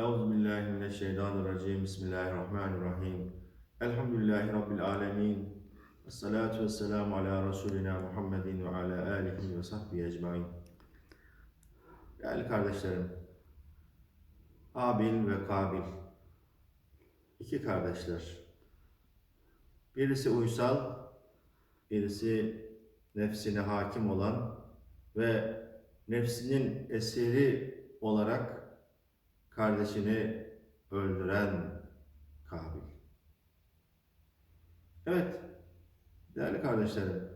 Euzu billahi mineşşeytanirracim. Bismillahirrahmanirrahim. Elhamdülillahi rabbil alamin. Essalatu vesselamu ala Resulina Muhammedin ve ala alihi ve sahbihi ecmaîn. Değerli kardeşlerim, Habil ve Kabil, iki kardeşler. Birisi uysal, birisi nefsine hakim olan ve nefsinin esiri olarak kardeşini öldüren Kabil. Evet, değerli kardeşlerim,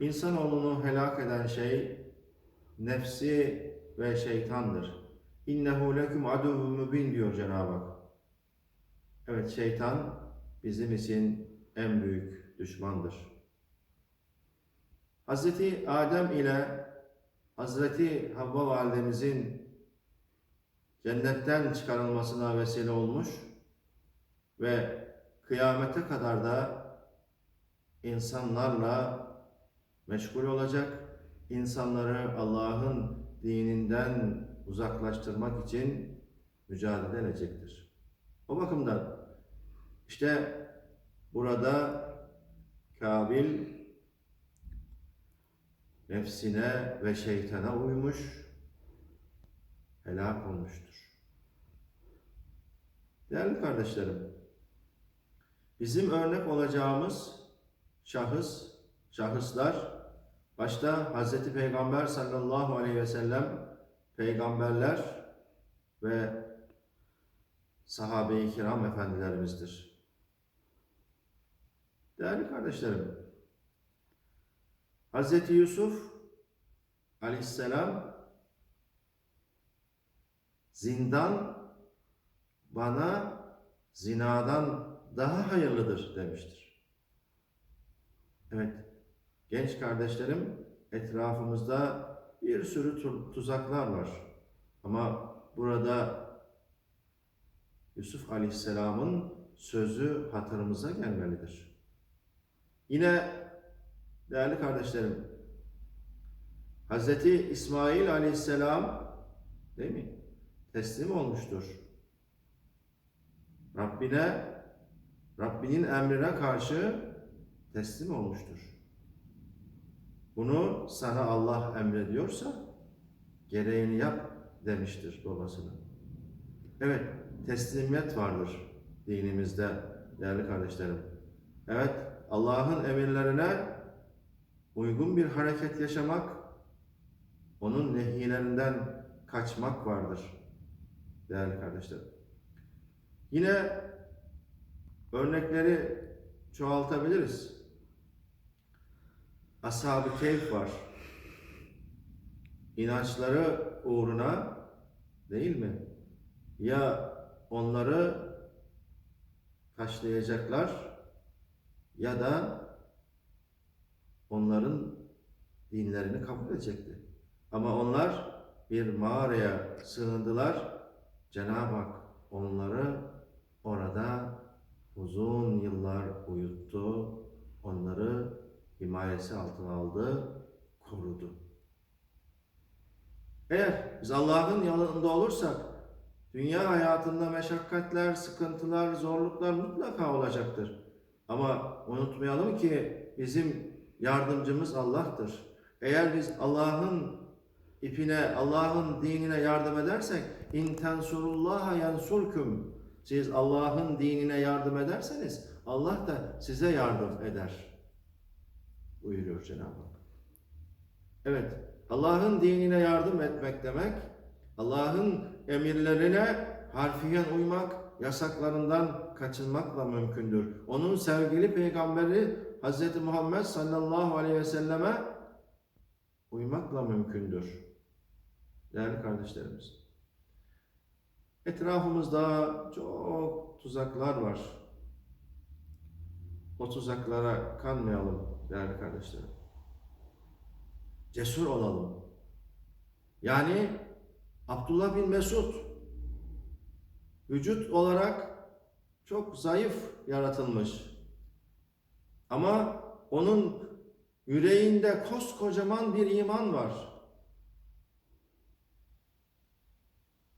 insanoğlunu helak eden şey nefsi ve şeytandır. İnnehu lekum aduvun mübin diyor Cenab-ı Hak. Evet, şeytan bizim için en büyük düşmandır. Hazreti Adem ile Hazreti Havva validemizin cennetten çıkarılmasına vesile olmuş ve kıyamete kadar da insanlarla meşgul olacak, insanları Allah'ın dininden uzaklaştırmak için mücadele edecektir. O bakımdan işte burada Kabil nefsine ve şeytana uymuş, helak olmuştur. Değerli kardeşlerim, bizim örnek olacağımız şahıs, şahıslar, başta Hz. Peygamber sallallahu aleyhi ve sellem, peygamberler ve sahabe-i kiram efendilerimizdir. Değerli kardeşlerim, Hz. Yusuf aleyhisselam zindan bana zinadan daha hayırlıdır demiştir. Evet, genç kardeşlerim etrafımızda bir sürü tu- tuzaklar var. Ama burada Yusuf Aleyhisselam'ın sözü hatırımıza gelmelidir. Yine değerli kardeşlerim, Hz. İsmail Aleyhisselam değil mi? Teslim olmuştur. Rabbine, Rabbinin emrine karşı teslim olmuştur. Bunu sana Allah emrediyorsa gereğini yap demiştir babasına. Evet, teslimiyet vardır dinimizde değerli kardeşlerim. Evet, Allah'ın emirlerine uygun bir hareket yaşamak, onun nehyilerinden kaçmak vardır değerli kardeşlerim. Yine örnekleri çoğaltabiliriz. Ashab-ı Keyf var. İnançları uğruna değil mi? Ya onları taşlayacaklar ya da onların dinlerini kabul edecekti. Ama onlar bir mağaraya sığındılar. Cenab-ı Hak onları orada uzun yıllar uyuttu. Onları himayesi altına aldı, korudu. Eğer biz Allah'ın yanında olursak dünya hayatında meşakkatler, sıkıntılar, zorluklar mutlaka olacaktır. Ama unutmayalım ki bizim yardımcımız Allah'tır. Eğer biz Allah'ın ipine, Allah'ın dinine yardım edersek in tensurullaha yansurkum. Siz Allah'ın dinine yardım ederseniz Allah da size yardım eder. Buyuruyor Cenab-ı Hak. Evet, Allah'ın dinine yardım etmek demek, Allah'ın emirlerine harfiyen uymak, yasaklarından kaçınmakla mümkündür. Onun sevgili peygamberi Hz. Muhammed sallallahu aleyhi ve selleme uymakla mümkündür. Değerli kardeşlerimiz. Etrafımızda çok tuzaklar var. O tuzaklara kanmayalım değerli kardeşlerim. Cesur olalım. Yani Abdullah bin Mesud vücut olarak çok zayıf yaratılmış. Ama onun yüreğinde koskocaman bir iman var.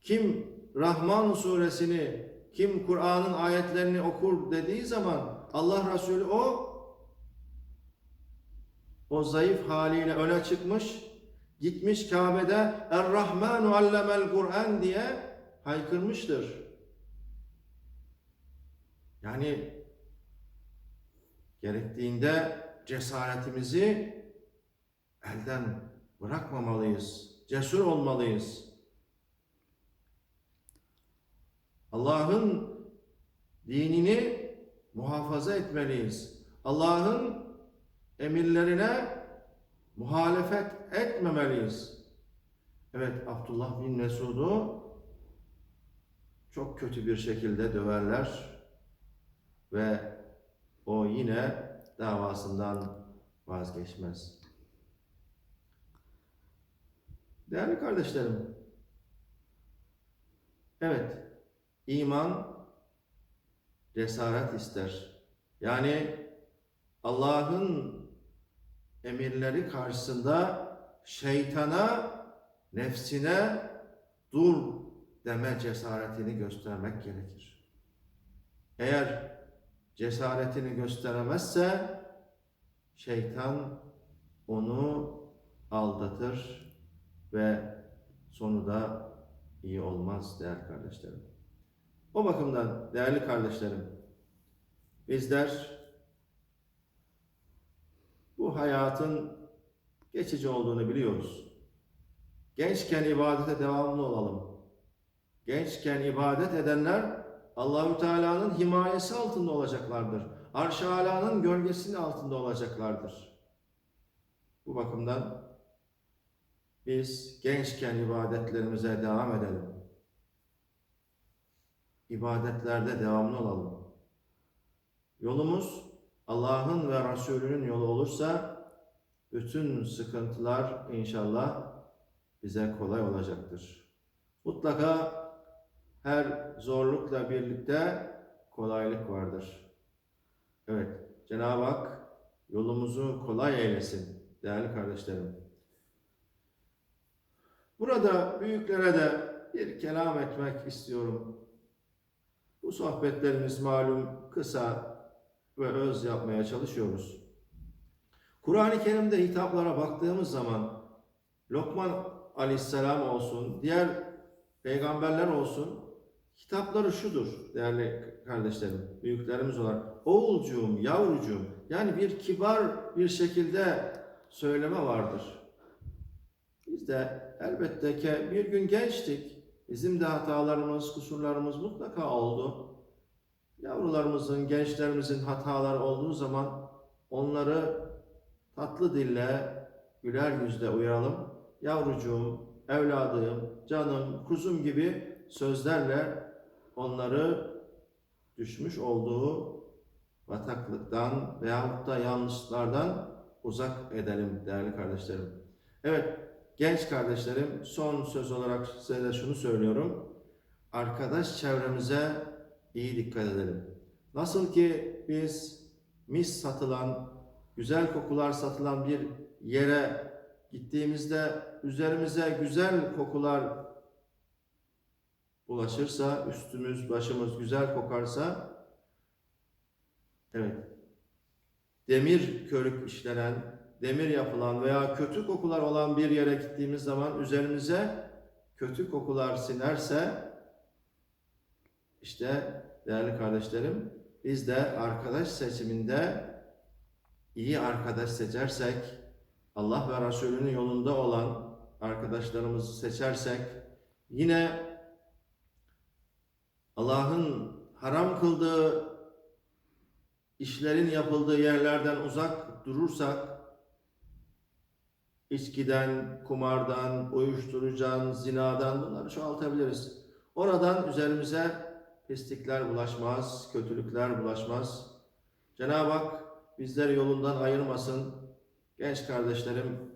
Kim Rahman suresini, kim Kur'an'ın ayetlerini okur dediği zaman Allah Resulü o o zayıf haliyle öne çıkmış, gitmiş Kabe'de Er-Rahmanu allemel Kur'an diye haykırmıştır. Yani gerektiğinde cesaretimizi elden bırakmamalıyız. Cesur olmalıyız. Allah'ın dinini muhafaza etmeliyiz. Allah'ın emirlerine muhalefet etmemeliyiz. Evet Abdullah bin Mesud'u çok kötü bir şekilde döverler ve o yine davasından vazgeçmez. Değerli kardeşlerim, evet iman cesaret ister. Yani Allah'ın emirleri karşısında şeytana, nefsine dur deme cesaretini göstermek gerekir. Eğer cesaretini gösteremezse şeytan onu aldatır ve sonu da iyi olmaz değerli kardeşlerim. O bakımdan değerli kardeşlerim bizler bu hayatın geçici olduğunu biliyoruz. Gençken ibadete devamlı olalım. Gençken ibadet edenler Allahü Teala'nın himayesi altında olacaklardır. Arş-ı Ala'nın gölgesinin altında olacaklardır. Bu bakımdan biz gençken ibadetlerimize devam edelim. İbadetlerde devamlı olalım. Yolumuz Allah'ın ve Resulünün yolu olursa bütün sıkıntılar inşallah bize kolay olacaktır. Mutlaka her zorlukla birlikte kolaylık vardır. Evet, Cenab-ı Hak yolumuzu kolay eylesin değerli kardeşlerim. Burada büyüklere de bir kelam etmek istiyorum. Bu sohbetlerimiz malum kısa ve öz yapmaya çalışıyoruz. Kur'an-ı Kerim'de hitaplara baktığımız zaman Lokman aleyhisselam olsun, diğer peygamberler olsun hitapları şudur değerli kardeşlerim, büyüklerimiz olarak. Oğulcuğum, yavrucuğum yani bir kibar bir şekilde söyleme vardır. Biz de elbette ki bir gün gençtik. Bizim de hatalarımız, kusurlarımız mutlaka oldu. Yavrularımızın, gençlerimizin hataları olduğu zaman onları tatlı dille, güler yüzle uyaralım. Yavrucuğum, evladığım, canım, kuzum gibi sözlerle onları düşmüş olduğu bataklıktan veyahut da yanlışlardan uzak edelim değerli kardeşlerim. Evet, genç kardeşlerim son söz olarak size de şunu söylüyorum. Arkadaş çevremize iyi dikkat edelim. Nasıl ki biz mis satılan, güzel kokular satılan bir yere gittiğimizde üzerimize güzel kokular ulaşırsa, üstümüz, başımız güzel kokarsa, evet, demir körük işlenen, demir yapılan veya kötü kokular olan bir yere gittiğimiz zaman üzerimize kötü kokular sinerse, işte değerli kardeşlerim, biz de arkadaş seçiminde iyi arkadaş seçersek, Allah ve Resulünün yolunda olan arkadaşlarımızı seçersek, yine Allah'ın haram kıldığı işlerin yapıldığı yerlerden uzak durursak, içkiden, kumardan, uyuşturucudan, zinadan bunları çoğaltabiliriz. Oradan üzerimize pislikler bulaşmaz, kötülükler bulaşmaz. Cenab-ı Hak bizleri yolundan ayırmasın. Genç kardeşlerim,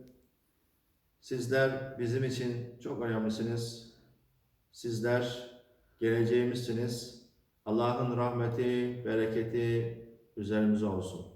sizler bizim için çok önemlisiniz. Sizler geleceğimizsiniz. Allah'ın rahmeti, bereketi üzerimize olsun.